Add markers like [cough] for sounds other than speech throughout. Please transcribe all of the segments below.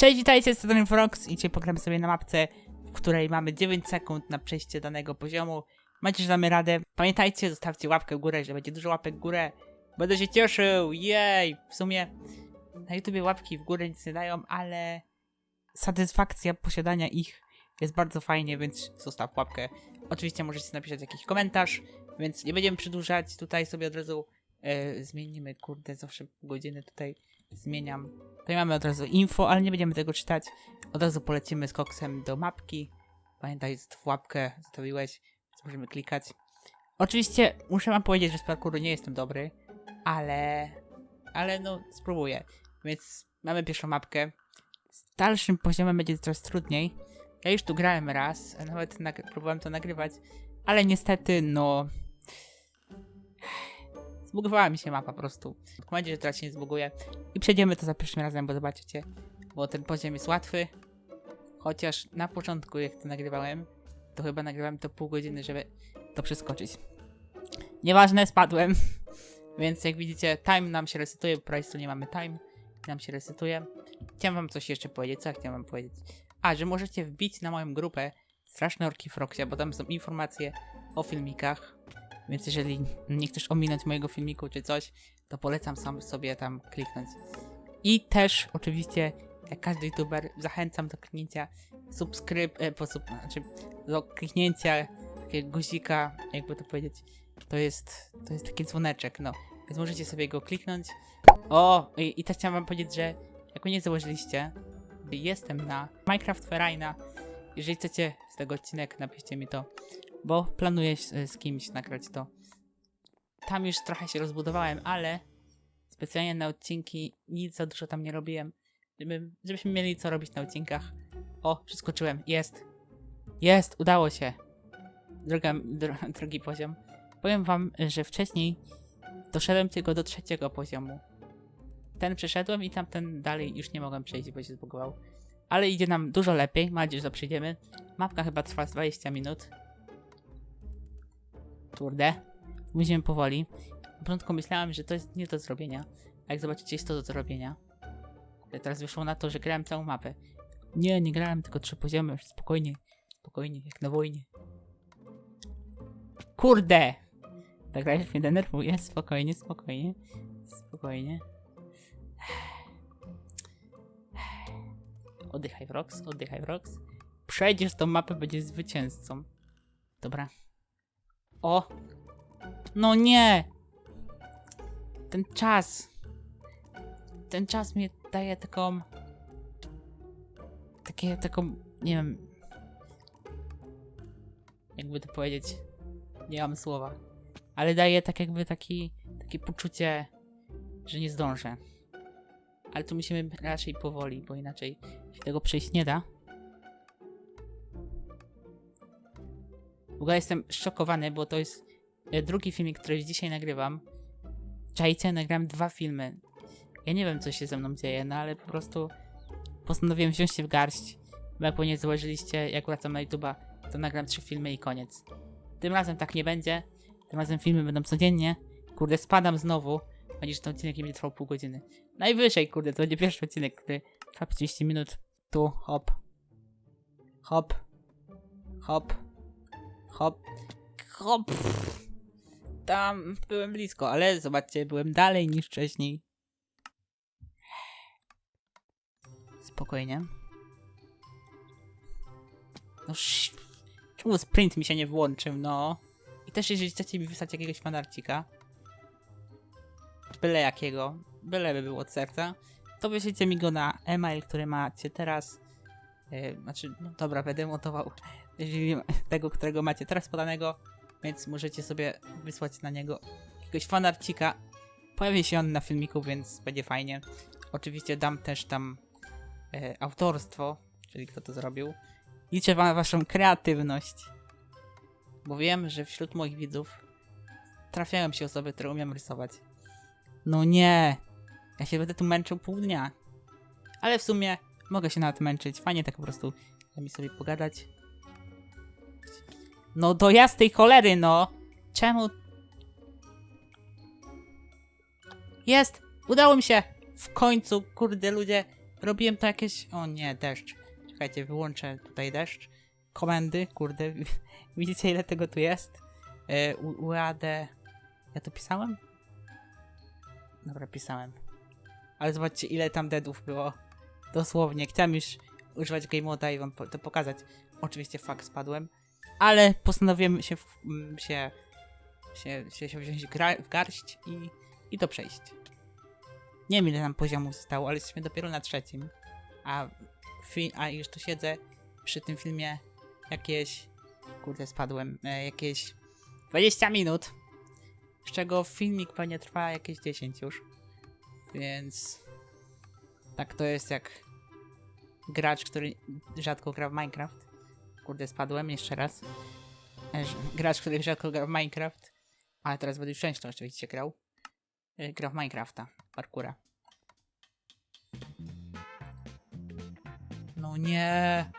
Cześć, witajcie, z strony Frox i dzisiaj pogramy sobie na mapce, w której mamy 9 sekund na przejście danego poziomu. Macie, że damy radę. Pamiętajcie, zostawcie łapkę w górę, że będzie dużo łapek w górę. Będę się cieszył, jej! W sumie na YouTubie łapki w górę nic nie dają, ale satysfakcja posiadania ich jest bardzo fajnie, więc zostaw łapkę. Oczywiście możecie napisać jakiś komentarz, więc nie będziemy przedłużać. Tutaj sobie od razu e, zmienimy, kurde, zawsze pół godziny tutaj zmieniam. Tutaj mamy od razu info, ale nie będziemy tego czytać. Od razu polecimy z koksem do mapki. Pamiętaj, w łapkę zostawiłeś, więc możemy klikać. Oczywiście muszę wam powiedzieć, że z parkouru nie jestem dobry, ale... Ale no, spróbuję. Więc mamy pierwszą mapkę. Z dalszym poziomem będzie coraz trudniej. Ja już tu grałem raz, nawet próbowałem to nagrywać, ale niestety, no... Zbugowała mi się mapa po prostu. Mam nadzieję, że teraz się nie zbuguje. I przejdziemy to za pierwszym razem, bo zobaczycie. Bo ten poziom jest łatwy. Chociaż na początku, jak to nagrywałem, to chyba nagrywałem to pół godziny, żeby to przeskoczyć. Nieważne, spadłem. [laughs] Więc jak widzicie, time nam się resetuje, po prawej stronie mamy time. Nam się resetuje. Chciałem wam coś jeszcze powiedzieć. Co ja chciałem wam powiedzieć? A, że możecie wbić na moją grupę Straszne Orki Froxia, bo tam są informacje o filmikach. Więc jeżeli nie chcesz ominąć mojego filmiku czy coś, to polecam sam sobie tam kliknąć. I też oczywiście, jak każdy youtuber, zachęcam do kliknięcia subskryp, e, po sub, znaczy do kliknięcia takiego guzika, jakby to powiedzieć. To jest, to jest taki dzwoneczek, no. Więc możecie sobie go kliknąć. O, i, i też chciałem wam powiedzieć, że jak mnie nie założyliście, jestem na Minecraft Ferraina. Jeżeli chcecie z tego odcinek, napiszcie mi to, bo planuję z, z kimś nagrać to. Tam już trochę się rozbudowałem, ale specjalnie na odcinki nic za dużo tam nie robiłem, żeby, żebyśmy mieli co robić na odcinkach. O, przeskoczyłem, jest. Jest, udało się. Droga, dro, [laughs] poziom. Powiem wam, że wcześniej doszedłem tylko do trzeciego poziomu. Ten przeszedłem i tamten dalej już nie mogłem przejść, bo się zbugował. Ale idzie nam dużo lepiej, mam nadzieję, że to przejdziemy. Mapka chyba trwa z 20 minut. Kurde. Musimy powoli. Na początku myślałem, że to jest nie do zrobienia. A jak zobaczycie, jest to do zrobienia. Teraz wyszło na to, że grałem całą mapę. Nie, nie grałem, tylko trzy poziomy. już Spokojnie. Spokojnie, jak na wojnie. Kurde! Ta gra mnie denerwuje. Spokojnie, spokojnie. Spokojnie. Oddychaj, Rox, oddychaj, Rox. Przejdziesz tą mapę, będziesz zwycięzcą. Dobra. O! No nie! Ten czas. Ten czas mi daje taką. Takie, taką. Nie wiem. Jakby to powiedzieć. Nie mam słowa. Ale daje tak jakby taki. Takie poczucie, że nie zdążę. Ale tu musimy raczej powoli, bo inaczej się tego przejść nie da. W ogóle jestem szokowany, bo to jest e, drugi filmik, który dzisiaj nagrywam. Czajcie, nagrałem dwa filmy. Ja nie wiem, co się ze mną dzieje, no ale po prostu postanowiłem wziąć się w garść. Bo jak nie założyliście, jak wracam na YouTube'a, to nagram trzy filmy i koniec. Tym razem tak nie będzie. Tym razem filmy będą codziennie. Kurde, spadam znowu. Będzie, że ten odcinek będzie trwał pół godziny. Najwyżej, kurde, to będzie pierwszy odcinek, który trwa 30 minut. Tu, hop. Hop. Hop. Hop. Hop. Tam byłem blisko, ale zobaczcie, byłem dalej niż wcześniej. Spokojnie. No sz... Czemu sprint mi się nie włączył, no? I też jeżeli chcecie mi wysłać jakiegoś fanarcika, byle jakiego, byle by było od serca, to wyślijcie mi go na e-mail, który macie teraz. Yy, znaczy, no dobra, będę montował [laughs] tego, którego macie teraz podanego, więc możecie sobie wysłać na niego jakiegoś fanarcika. Pojawi się on na filmiku, więc będzie fajnie. Oczywiście dam też tam e, autorstwo, czyli kto to zrobił. Liczę na waszą kreatywność, bo wiem, że wśród moich widzów trafiają się osoby, które umieją rysować. No nie, ja się będę tu męczył pół dnia. Ale w sumie mogę się nawet męczyć. Fajnie tak po prostu mi sobie pogadać. No do jasnej cholery, no! Czemu? Jest! Udało mi się! W końcu, kurde ludzie, robiłem to jakieś... O nie, deszcz. Czekajcie, wyłączę tutaj deszcz. Komendy, kurde. [laughs] Widzicie ile tego tu jest? E, UAD... Ja to pisałem? Dobra, pisałem. Ale zobaczcie ile tam deadów było. Dosłownie. Chciałem już używać game moda i wam to pokazać. Oczywiście fakt spadłem. Ale postanowiłem się, w- się, się, się, się wziąć gra, w garść i, i to przejść. Nie wiem ile tam poziomów zostało, ale jesteśmy dopiero na trzecim. A, a już tu siedzę przy tym filmie jakieś... Kurde, spadłem. E, jakieś 20 minut. Z czego filmik pewnie trwa jakieś 10 już. Więc... Tak to jest jak gracz, który rzadko gra w Minecraft. Kurde, spadłem jeszcze raz. Gracz, który rzadko gra w Minecraft. Ale teraz będę już często oczywiście grał. E, Gra w Minecrafta. Parkura. No nie.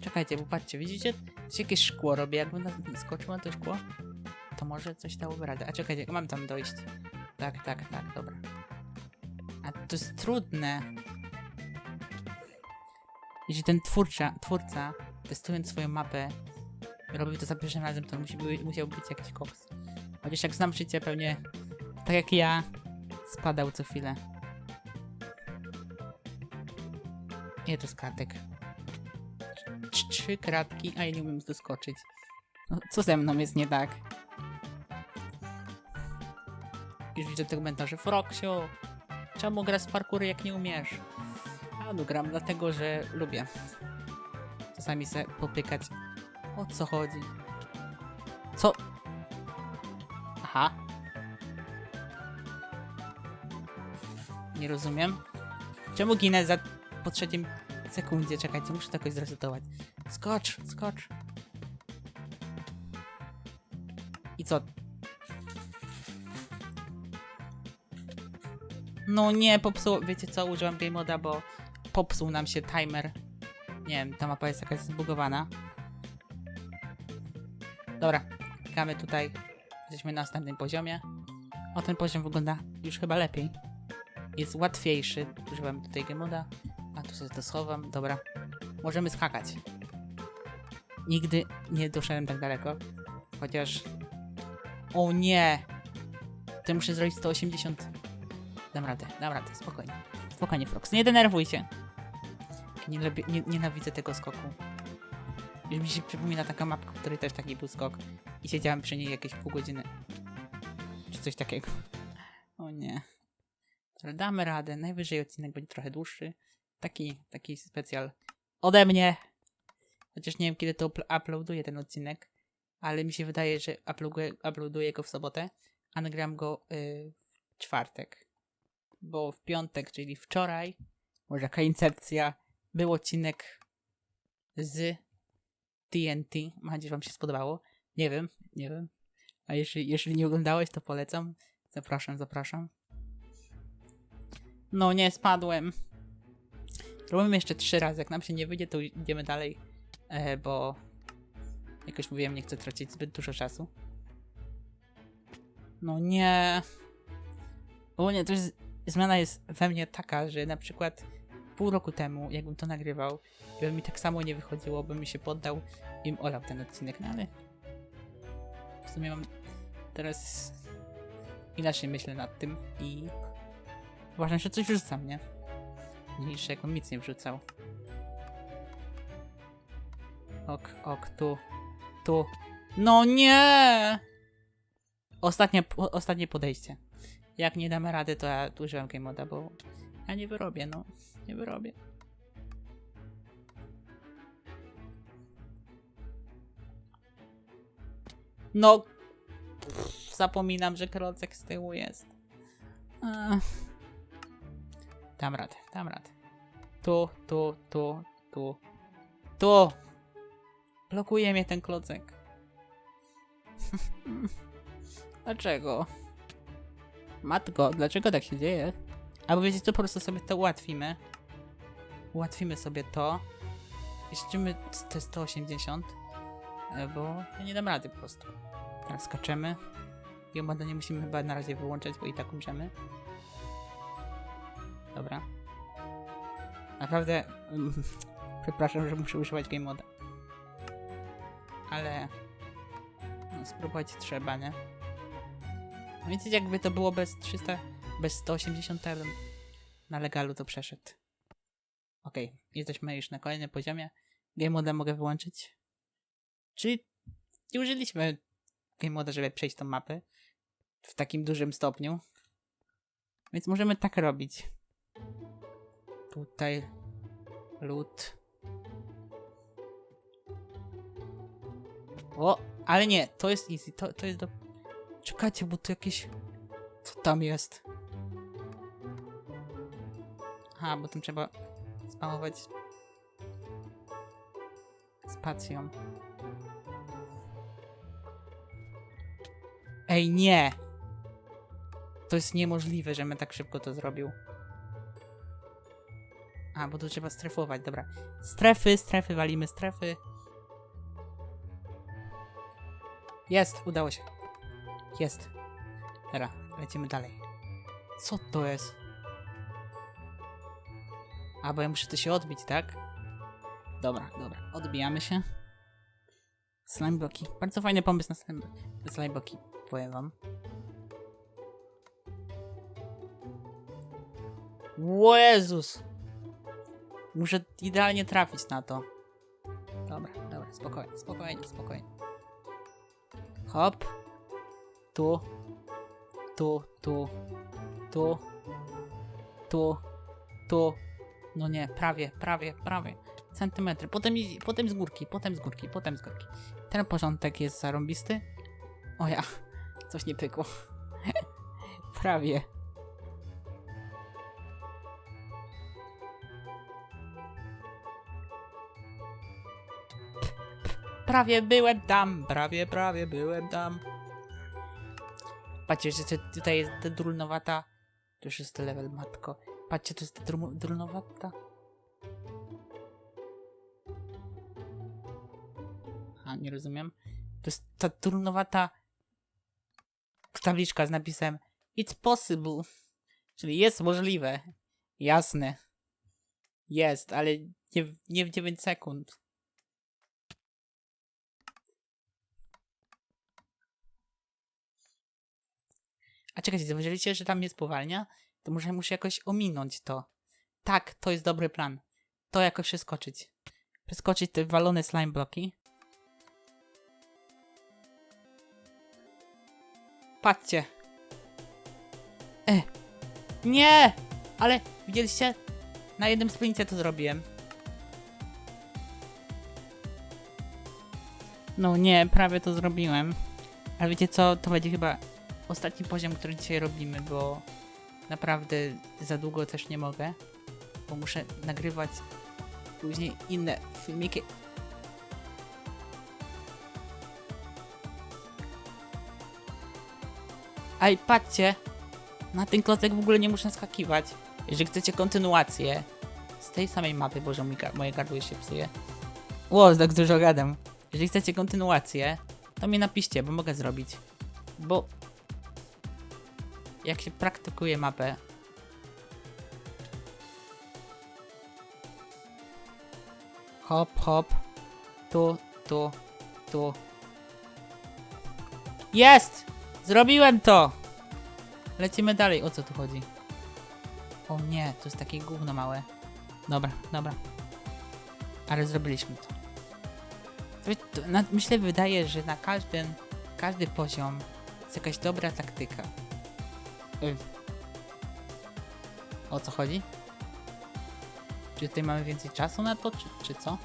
Czekajcie, bo patrzcie, widzicie? Się jakieś szkło robię. Jakbym na- skoczył na to szkło, to może coś dałoby radę. A czekajcie, mam tam dojść. Tak, tak, tak, dobra. A to jest trudne. Jeśli ten twórca, twórca testując swoją mapę, robił to za pierwszym razem, to musi, by, musiał być jakiś koks. Chociaż jak znam życie, pewnie tak jak ja, spadał co chwilę. Nie, to z kratek. Trz- Trzy kratki, a ja nie umiem doskoczyć. No, co ze mną jest nie tak? Już widzę te komentarze. Froksiu, czemu grasz w parkury jak nie umiesz? A no gram dlatego, że lubię. Czasami se popykać. O co chodzi? Co? Aha. Nie rozumiem. Czemu ginę za po trzecim sekundzie? Czekajcie, muszę to jakoś zresetować. Skocz, skocz. I co? No nie, popsuło. Wiecie co? Użyłam game moda, bo popsuł nam się timer. Nie wiem, ta mapa jest jakaś zbugowana. Dobra, klikamy tutaj. Jesteśmy na następnym poziomie. O, ten poziom wygląda już chyba lepiej. Jest łatwiejszy. Używam tutaj game moda. A tu sobie to schowam. Dobra. Możemy skakać. Nigdy nie doszedłem tak daleko. Chociaż... O nie! To muszę zrobić 180. Dam radę, dam radę, spokojnie. Spokojnie, Frox, nie denerwuj się. Nie, lubię- nie, nienawidzę tego skoku. Już mi się przypomina taka mapka, w której też taki był skok. I siedziałem przy niej jakieś pół godziny. Czy coś takiego. O nie. Ale damy radę. Najwyżej odcinek będzie trochę dłuższy. Taki, taki specjal ode mnie. Chociaż nie wiem, kiedy to upl- uploaduję ten odcinek. Ale mi się wydaje, że uploaduję, uploaduję go w sobotę, a nagram go y, w czwartek. Bo w piątek, czyli wczoraj, może jaka incepcja, był odcinek z TNT. Mam nadzieję, że wam się spodobało. Nie wiem, nie wiem. A jeśli, jeśli nie oglądałeś, to polecam. Zapraszam, zapraszam. No nie, spadłem. Robimy jeszcze trzy razy. Jak nam się nie wyjdzie, to idziemy dalej. E, bo jakoś mówiłem, nie chcę tracić zbyt dużo czasu. No nie. Bo nie, to jest, zmiana jest we mnie taka, że na przykład pół roku temu, jakbym to nagrywał, gdyby mi tak samo nie wychodziło, bym mi się poddał i bym olał ten odcinek, no ale w sumie mam teraz inaczej myślę nad tym i uważam, że coś wrzucam, nie? Niż jakbym nic nie wrzucał. Ok, ok, tu, tu. No nie! Ostatnie, ostatnie podejście. Jak nie damy rady, to ja używam game moda, bo ja nie wyrobię, no. Nie wyrobię. No. Pff, zapominam, że krocek z tyłu jest. Dam radę, dam radę. Tu, tu, tu, tu. Tu! Blokuje mnie ten klocek. [laughs] Dlaczego? Matko, dlaczego tak się dzieje? Albo wiecie co, po prostu sobie to ułatwimy. Ułatwimy sobie to. Jeszcze te 180. e, Bo ja nie dam rady po prostu. Teraz skaczemy. I omoda nie musimy chyba na razie wyłączać, bo i tak umrzemy. Dobra. Naprawdę, mm, [laughs] przepraszam, że muszę używać game moda. Ale no, spróbować trzeba, nie? No Wiecie, jakby to było bez 300, bez 180 euro na legalu to przeszedł. Okej, jesteśmy już na kolejnym poziomie. Game moda mogę wyłączyć. Czyli nie użyliśmy game moda, żeby przejść tą mapę w takim dużym stopniu. Więc możemy tak robić. Tutaj lód. O, ale nie, to jest easy, to, to jest do... Czekajcie, bo tu jakieś... Co tam jest? Aha, bo tam trzeba spamować spacją. Ej, nie! To jest niemożliwe, żebym tak szybko to zrobił. A, bo tu trzeba strefować, dobra. Strefy, strefy, walimy strefy. Jest, udało się. Jest. Dobra, lecimy dalej. Co to jest? A, bo ja muszę to się odbić, tak? Dobra, dobra, odbijamy się. Slime bloki. Bardzo fajny pomysł na slime, slime bloki, powiem wam. Ło Jezus! Muszę idealnie trafić na to. Dobra, dobra, spokojnie, spokojnie, spokojnie. Hop. Tu. Tu, tu. Tu. Tu. Tu. No nie, prawie, prawie, prawie. Centymetry. Potem, potem z górki, potem z górki, potem z górki. Ten porządek jest zarąbisty. O ja, coś nie pykło. [laughs] prawie. Prawie byłem tam, prawie, prawie byłem tam. Patrzcie, że tutaj jest ta drulnowata. To już jest level, matko. Patrzcie, to jest drum- drulnowata. A, nie rozumiem. To jest ta drulnowata tabliczka z napisem It's possible. Czyli jest możliwe. Jasne. Jest, ale nie, nie w 9 sekund. A czekajcie, zauważyliście, że tam jest powalnia? To może muszę jakoś ominąć to. Tak, to jest dobry plan. To jakoś przeskoczyć. Przeskoczyć te walone slime bloki. Patrzcie. E. Nie! Ale widzieliście? Na jednym sprincie to zrobiłem. No nie, prawie to zrobiłem. Ale wiecie co? To będzie chyba ostatni poziom, który dzisiaj robimy, bo naprawdę za długo też nie mogę, bo muszę nagrywać później inne filmiki. Aj, patrzcie! Na ten klocek w ogóle nie muszę skakiwać. Jeżeli chcecie kontynuację z tej samej mapy, boże, mi moje gardło się psuje. Ło, tak dużo gadam. Jeżeli chcecie kontynuację, to mi napiszcie, bo mogę zrobić. Bo jak się praktykuje mapę. Hop, hop. Tu, tu, tu. Jest! Zrobiłem to! Lecimy dalej. O co tu chodzi? O nie, to jest takie gówno małe. Dobra, dobra. Ale zrobiliśmy to. Myślę, wydaje, że na każdym, każdy poziom jest jakaś dobra taktyka. Y. O co chodzi? Czy tutaj mamy więcej czasu na to, czy, czy co?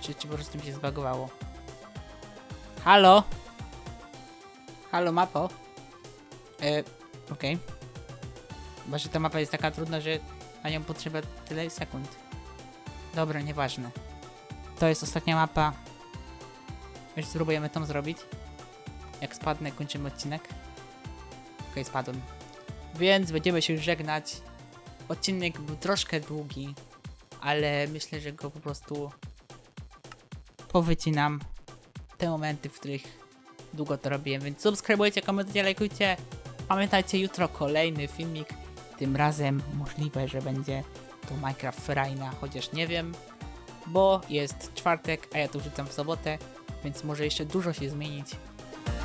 Czy, czy po prostu mi się zbagowało? Halo? Halo, mapo? E, okej. Chyba, że ta mapa jest taka trudna, że na nią potrzeba tyle sekund. Dobra, nieważne. To jest ostatnia mapa. Już spróbujemy tą zrobić. Jak spadnę, kończymy odcinek. Spadłem. Więc będziemy się żegnać. Odcinek był troszkę długi, ale myślę, że go po prostu powycinam. Te momenty, w których długo to robiłem, więc subskrybujcie, komentujcie, lajkujcie. Pamiętajcie, jutro kolejny filmik. Tym razem możliwe, że będzie to Minecraft Ferajna, chociaż nie wiem, bo jest czwartek, a ja to wrzucam w sobotę, więc może jeszcze dużo się zmienić.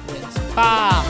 Więc pa!